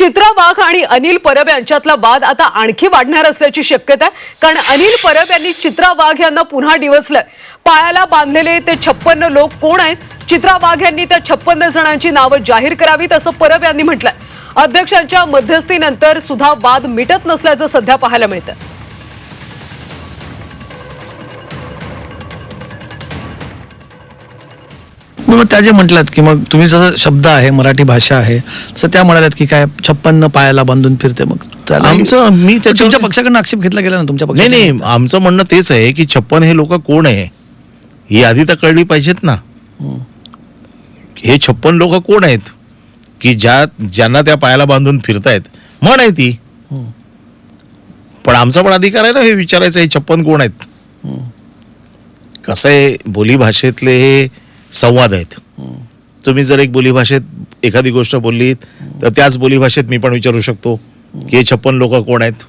चित्रा वाघ आणि अनिल परब यांच्यातला वाद आता आणखी वाढणार असल्याची शक्यता आहे. कारण अनिल परब यांनी चित्रा वाघ यांना पुन्हा डिवचलंय. पायाला बांधलेले ते छप्पन्न लोक कोण आहेत? चित्रा वाघ यांनी त्या छप्पन्न जणांची नावं जाहीर करावीत असं परब यांनी म्हटलंय. अध्यक्षांच्या मध्यस्थीनंतर सुद्धा वाद मिटत नसल्याचं सध्या पाहायला मिळतं मग त्या जे म्हटलात की मग तुम्ही जसं शब्द आहे मराठी भाषा आहे तसं त्या म्हणाल्यात की काय छप्पन्न पायाला बांधून फिरते मग आमचं- मी तुमच्या पक्षाकडनं आक्षेप घेतला गेला ना तुमच्या नाही पक्षाच्या नाही आमचं म्हणणं तेच आहे की छप्पन हे लोक कोण आहे? ही आधी तर कळली पाहिजेत ना. हे छप्पन लोक कोण आहेत? की ज्या ज्यांना त्या पायाला बांधून फिरतायत. म्हण आहे ती. पण आमचा पण अधिकार आहे ना हे विचारायचं हे छप्पन कोण आहेत? कसं आहे बोलीभाषेतले हे संवाद आहेत. तुम्ही जर एक बोलीभाषेत एखादी गोष्ट बोलली तर त्याच बोलीभाषेत मी पण विचारू शकतो की हे छप्पन लोक कोण आहेत?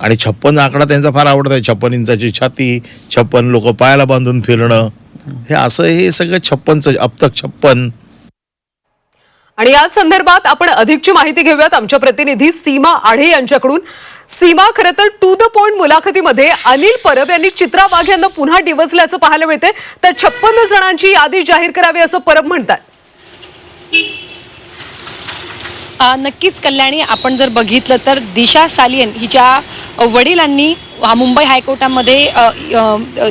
आणि छप्पन आकडा त्यांचा फार आवडत आहे. छप्पन इंचाची छाती छप्पन लोक पायाला बांधून फिरणं. हे असं हे सगळं छप्पनचं अब तक छप्पन. आणि या संदर्भात आपण अधिकची माहिती घेऊयात. आमच्या प्रतिनिधी सीमा आढे यांच्याकडून. सीमा खरं तर टू द पॉइंट मुलाखतीमध्ये अनिल परब यांनी चित्रा वाघ यांना पुन्हा डिवचल्याचं पाहायला मिळते तर छप्पन्न जणांची यादी जाहीर करावी असं परब म्हणतात नक्कीच कल्याणी आपण जर बघितलं तर दिशा सालियन हिच्या वडिलांनी हा मुंबई हायकोर्टामध्ये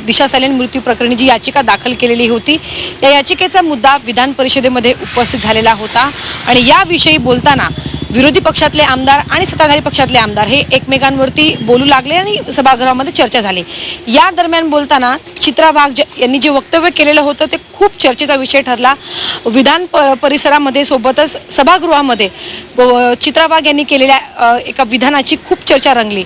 दिशा सालियन मृत्यू प्रकरणी जी याचिका दाखल केलेली होती या याचिकेचा मुद्दा विधान परिषदेमध्ये उपस्थित झालेला होता. आणि याविषयी बोलताना विरोधी पक्षातले आमदार आणि सत्ताधारी पक्षातले आमदार हे एकमेकांवरती बोलू लागले आणि सभागृहामध्ये चर्चा झाली. या दरम्यान बोलताना चित्रा वाघ यांनी जे वक्तव्य केलेलं होतं ते खूप चर्चेचा विषय ठरला. विधान प परिसरामध्ये सोबतच सभागृहामध्ये चित्रा वाघ यांनी केलेल्या एका विधानाची खूप चर्चा रंगली.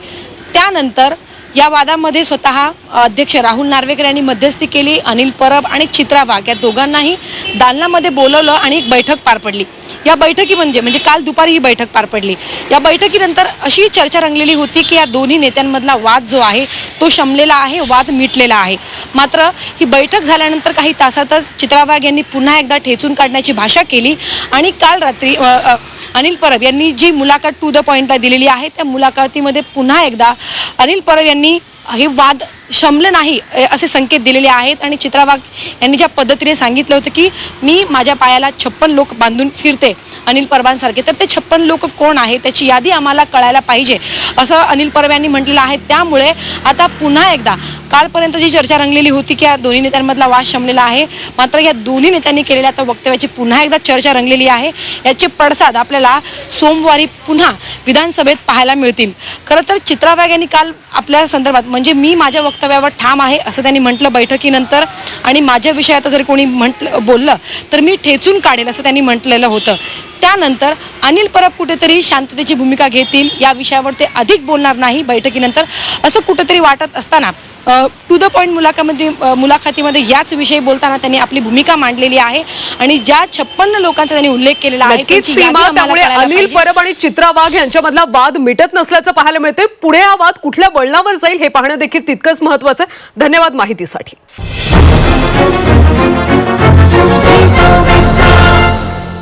त्यानंतर या वादामध्ये स्वतः अध्यक्ष राहुल नार्वेकर यांनी मध्यस्थी केली अनिल परब आणि चित्रा वाघ या दोघांनाही दालनामध्ये बोलवलं आणि एक बैठक पार पडली. या बैठकी म्हणजे म्हणजे काल दुपारी ही बैठक पार पडली. या बैठकीनंतर अशी चर्चा रंगलेली होती की या दोन्ही नेत्यांमधला वाद जो आहे तो शमलेला आहे वाद मिटलेला आहे. मात्र ही बैठक झाल्यानंतर काही तासातच चित्रा वाघ यांनी पुन्हा एकदा ठेचून काढण्याची भाषा केली आणि काल रात्री अनिल परब यांनी जी मुलाखत टू द पॉईंटला दिलेली आहे त्या मुलाखतीमध्ये पुन्हा एकदा अनिल परब यांनी हे वाद शमलं नाही असे संकेत दिलेले आहेत. आणि चित्रा वाघ यांनी ज्या पद्धतीने सांगितलं होतं की मी माझ्या पायाला छप्पन लोक बांधून फिरते अनिल परबांसारखे तर ते छप्पन लोक कोण आहे त्याची यादी आम्हाला कळायला पाहिजे. असं अनिल परब यांनी म्हटलेलं आहे. त्यामुळे आता पुन्हा एकदा कालपर्यंत जी चर्चा रंगलेली होती की या दोन्ही नेत्यांमधला वाद शमलेला आहे मात्र या दोन्ही नेत्यांनी केलेल्या आता वक्तव्याची पुन्हा एकदा चर्चा रंगलेली आहे. याचे पडसाद आपल्याला सोमवारी पुन्हा विधानसभेत पाहायला मिळतील. खरं तर चित्रा वाघ यांनी काल आपल्या संदर्भात म्हणजे मी माझ्या वक्तव्यावर ठाम आहे असं त्यांनी म्हटलं बैठकीनंतर आणि माझ्या विषयात जर कोणी म्हटलं बोललं तर मी ठेचून काढेल असं त्यांनी म्हटलेलं होतं. त्यानंतर अनिल परब कुठेतरी शांततेची भूमिका घेतील या विषयावर ते अधिक बोलणार नाही बैठकीनंतर असं कुठेतरी वाटत असताना टू द पॉईंट मुलाखामध्ये मुलाखतीमध्ये याच विषयी बोलताना त्यांनी आपली भूमिका मांडलेली आहे आणि ज्या छप्पन्न लोकांचा त्यांनी उल्लेख केलेला आहे सीमा त्यामुळे अनिल परब आणि चित्रा वाघ यांच्यामधला वाद मिटत नसल्याचं पाहायला मिळते पुढे हा वाद कुठल्या वळणावर जाईल हे पाहणं देखील तितकंच महत्वाचं आहे. धन्यवाद माहितीसाठी.